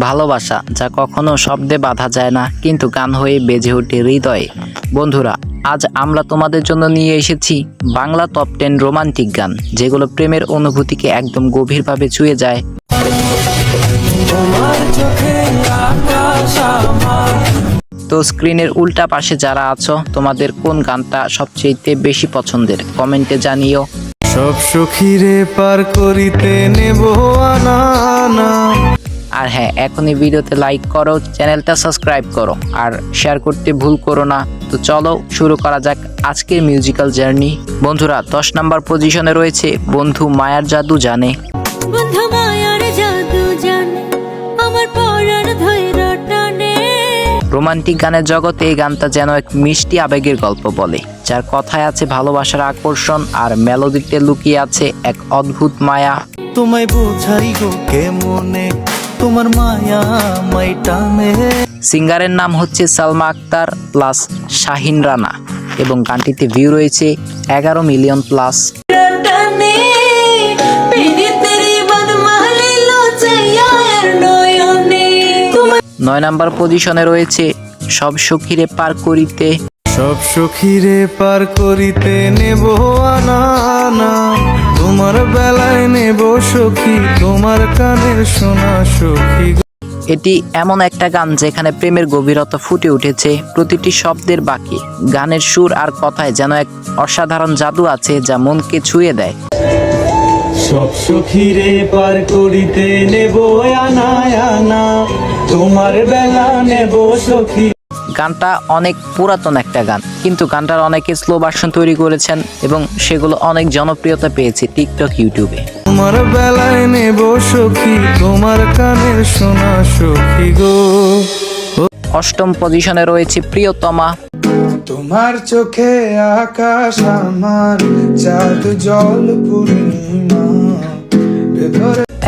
ভালোবাসা যা কখনো শব্দে বাধা যায় না কিন্তু গান হয়ে বেজে ওঠে হৃদয়ে। বন্ধুরা আজ আমরা তোমাদের জন্য নিয়ে এসেছি বাংলা টপ টেন রোমান্টিক গান যেগুলো প্রেমের অনুভূতিকে একদম গভীরভাবে ছুঁয়ে যায়। তো স্ক্রিনের উল্টা পাশে যারা আছো তোমাদের কোন গানটা সবচেয়ে বেশি পছন্দের? কমেন্টে জানিও। সব সখীরে পার করিতে নেব আনা আনা। আর হ্যাঁ এখনই ভিডিওতে লাইক করো চ্যানেলটা সাবস্ক্রাইব করো আর শেয়ার করতে ভুল করো না। তো চলো শুরু করা যাক আজকের মিউজিক্যাল জার্নি বন্ধুরা দশ নাম্বার পজিশনে রয়েছে বন্ধু মায়ার জাদু জানে। বন্ধু মায়ার জাদু জানে আমার পরাণ ধৈর টানে। রোমান্টিক গানের জগতে এই গানটা যেন এক মিষ্টি আবেগের গল্প বলে যার কথায় আছে ভালোবাসার আকর্ষণ আর মেলোডিতে লুকিয়ে আছে এক অদ্ভুত মায়া। তোমায় বোঝাই গো কেমনে তোমার মায়া মাই টানে। সিঙ্গারের নাম হচ্ছে সালমা আক্তার প্লাস শাহিন রানা এবং গানটিতে ভিউ রয়েছে এগারো মিলিয়ন প্লাস। নয় নাম্বার পজিশনে রয়েছে সব সখীরে পার করিতে। সব সখীরে পার করিতে নেব আনা আনা। তোমার বেলায় নেব সখী তোমার কানের শোনা সখী এটি এমন একটা গান যেখানে প্রেমের গভীরতা ফুটে উঠেছে প্রতিটি শব্দের বাকি। গানের সুর আর কথায় যেন এক অসাধারণ জাদু আছে যা মনকে ছুঁয়ে দেয়। সব সখীরে পার করিতে নেব আনা আনা তোমার বেলা নেব সখী। গানটা অনেক পুরাতন একটা গান। কিন্তু গানটার অনেকে স্লো ভার্সন তৈরি করেছেন এবং সেগুলো অনেক জনপ্রিয়তা পেয়েছে টিকটক ইউটিউবে তোমার বেলায় নেব সখী তোমার কানের শোনা সখী গো। অষ্টম পজিশনে রয়েছে প্রিয়তমা। তোমার চোখে আকাশ আমার চাঁদ জল পূর্ণিমা।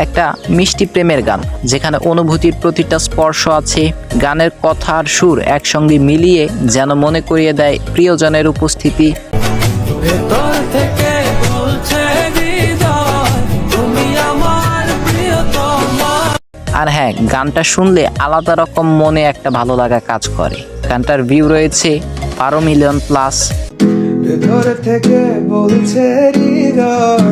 একটা মিষ্টি প্রেমের গান যেখানে অনুভূতির প্রতিটা স্পর্শ আছে গানের কথা আর সুর একসঙ্গে মিলিয়ে যেন মনে করিয়ে দেয় প্রিয়জনের উপস্থিতি। আর হ্যাঁ গানটা শুনলে আলাদা রকম মনে একটা ভালো লাগা কাজ করে। গানটার ভিউ রয়েছে বারো মিলিয়ন প্লাস থেকে বলছে হৃদয়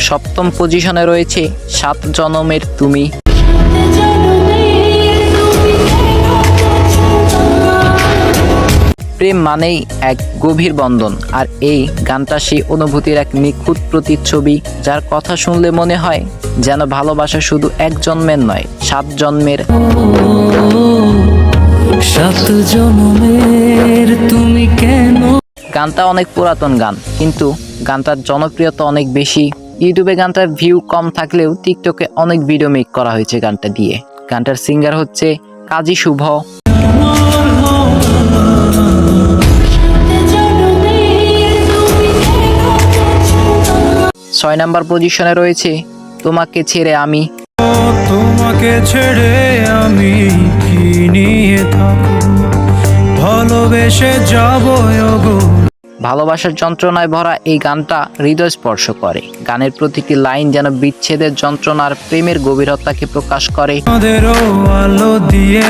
সপ্তম পজিশনে রয়েছে সাত জনমের তুমি। প্রেম মানেই এক গভীর বন্ধন আর এই গানটা সেই অনুভূতির এক নিখুঁত প্রতিচ্ছবি যার কথা শুনলে মনে হয় যেন ভালোবাসা শুধু এক জন্মের নয় সাত জন্মের। সাত জনমের তুমি কেন? গানটা অনেক পুরাতন গান কিন্তু গানটার জনপ্রিয়তা অনেক বেশি। ইউটিউবে গানটার ভিউ কম থাকলেও টিকটকে অনেক ভিডিও মেক করা হয়েছে গানটা দিয়ে। গানটার সিঙ্গার হচ্ছে কাজী শুভ। ছয় নাম্বার পজিশনে রয়েছে, তোমাকে ছেড়ে আমি। তোমাকে ছেড়ে আমি কি নিয়ে থাকব? ভালোবেসে যাব গো ভালোবাসার যন্ত্রণায় ভরা এই গানটা হৃদয় স্পর্শ করে। গানের প্রতিটি লাইন যেন বিচ্ছেদের যন্ত্রণার প্রেমের গভীরতাকে প্রকাশ করে। আলো দিয়ে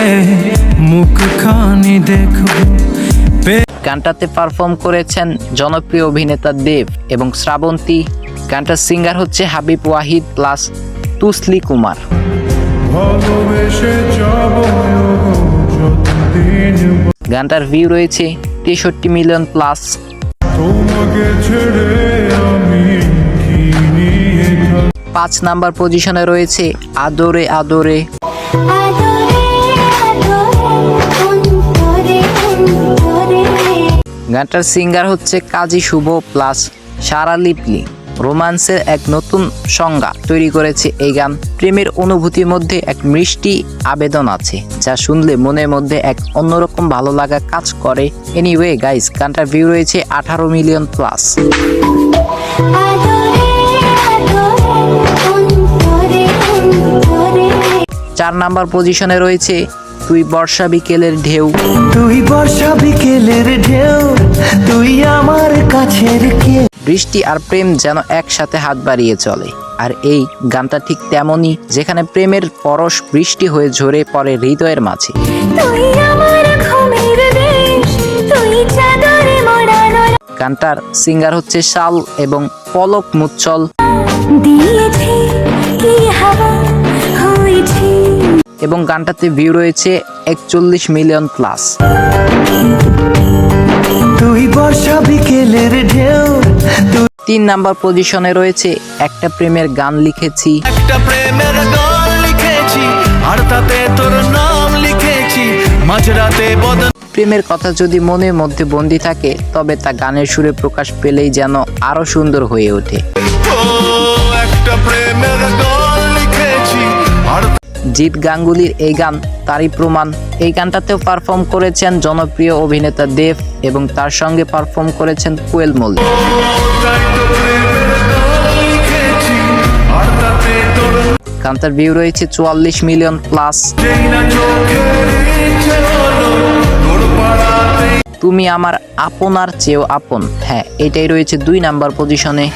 মুখ খানি দেখব গানটাতে পারফর্ম করেছেন জনপ্রিয় অভিনেতা দেব এবং শ্রাবন্তী। গানটার সিঙ্গার হচ্ছে হাবিব ওয়াহিদ প্লাস তুসলি কুমার। গানটার ভিউ রয়েছে তেষট্টি মিলিয়ন প্লাস তোমাকে ছেড়ে আমি পাঁচ নাম্বার পজিশনে রয়েছে আদরে আদরে। গানটার সিঙ্গার হচ্ছে কাজী শুভ প্লাস সারা লিপলি। রোমান্সের এক নতুন সংজ্ঞা তৈরি করেছে এই গান। প্রেমের অনুভূতির মধ্যে এক মিষ্টি আবেদন আছে, যা শুনলে মনের মধ্যে এক অন্যরকম ভালো লাগা কাজ করে। এনিওয়ে গাইস গানটার ভিউ রয়েছে আঠারো মিলিয়ন প্লাস চার নাম্বার পজিশনে রয়েছে, তুই বর্ষা বিকেলের ঢেউ। তুই বর্ষা বিকেলের ঢেউ, তুই আমার কাছের কে বৃষ্টি আর প্রেম যেন একসাথে হাত বাড়িয়ে চলে। আর এই গানটা ঠিক তেমনই যেখানে প্রেমের পরশ বৃষ্টি হয়ে ঝরে পড়ে হৃদয়ের মাঝে। গানটার সিঙ্গার হচ্ছে শাল এবং পলক মুচ্ছল। এবং গানটাতে ভিউ রয়েছে একচল্লিশ মিলিয়ন প্লাস তুই বর্ষা বিকেলের ঢেউ। তিন নাম্বার পজিশনে রয়েছে একটা প্রেমের গান লিখেছি। একটা প্রেমের গান লিখেছি আর তাতে তোর নাম লিখেছি মাঝরাতে বদন প্রেমের কথা যদি মনের মধ্যে বন্দি থাকে তবে তা গানের সুরে প্রকাশ পেলেই যেন আরও সুন্দর হয়ে ওঠে। একটা প্রেমের গান লিখেছি আর জিৎ গাঙ্গুলির এই গান, তারই প্রমাণ। এই গানটাতেও পারফর্ম করেছেন জনপ্রিয় অভিনেতা দেব এবং তার সঙ্গে পারফর্ম করেছেন কোয়েল মল্লিক। গানটার ভিউ রয়েছে চুয়াল্লিশ মিলিয়ন প্লাস তুমি আমার আপনার চেয়েও আপন। হ্যাঁ এটাই রয়েছে দুই নাম্বার পজিশনে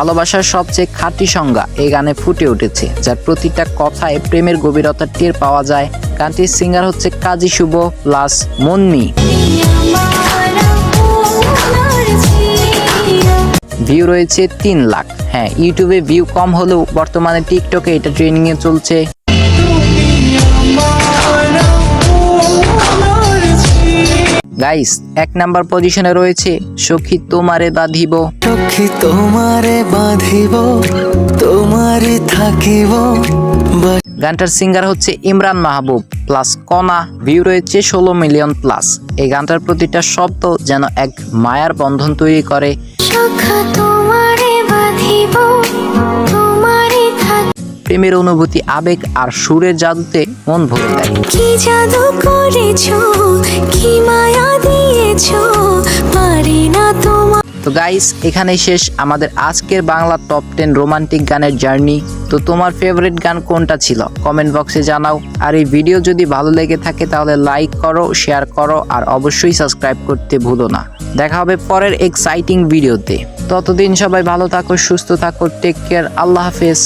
ভালোবাসার সবচেয়ে খাঁটি সংজ্ঞা এই গানে ফুটে উঠেছে, যার প্রতিটা কথায় প্রেমের গভীরতা টের পাওয়া যায়। গানটির সিঙ্গার হচ্ছে কাজী শুভ প্লাস মন্মি ভিউ রয়েছে তিন লাখ। হ্যাঁ ইউটিউবে ভিউ কম হলেও বর্তমানে টিকটকে এটা ট্রেনিংয়ে চলছে। গাইস এক নাম্বার পজিশনে রয়েছে সখী তোমারে বাঁধিব। সখী তোমারে বাঁধিব তোমারে থাকিব। গানটার সিঙ্গার হচ্ছে ইমরান মাহবুব প্লাস কনা ভিউ রয়েছে ষোলো মিলিয়ন প্লাস এই গানটার প্রতিটা শব্দ যেন এক মায়ার বন্ধন তৈরি করে। সখা তোমারে বাঁধিব। প্রেমের অনুভূতি আবেগ আর সুরের জাদুতে মন ভরে দেয়। কি জাদু করেছ? কি মায়া দিয়েছ? পারি না তোমার তো গাইস এখানেই শেষ। আমাদের আজকের বাংলা টপ টেন রোমান্টিক গানের জার্নি তো তোমার ফেভারিট গান কোনটা ছিল? কমেন্ট বক্সে জানাও। আর এই ভিডিও যদি ভালো লেগে থাকে তাহলে লাইক করো শেয়ার করো আর অবশ্যই সাবস্ক্রাইব করতে ভুলো না। দেখা হবে পরের এক্সাইটিং ভিডিওতে ততদিন সবাই ভালো থাকো সুস্থ থাকো টেক কেয়ার আল্লাহ হাফেজ।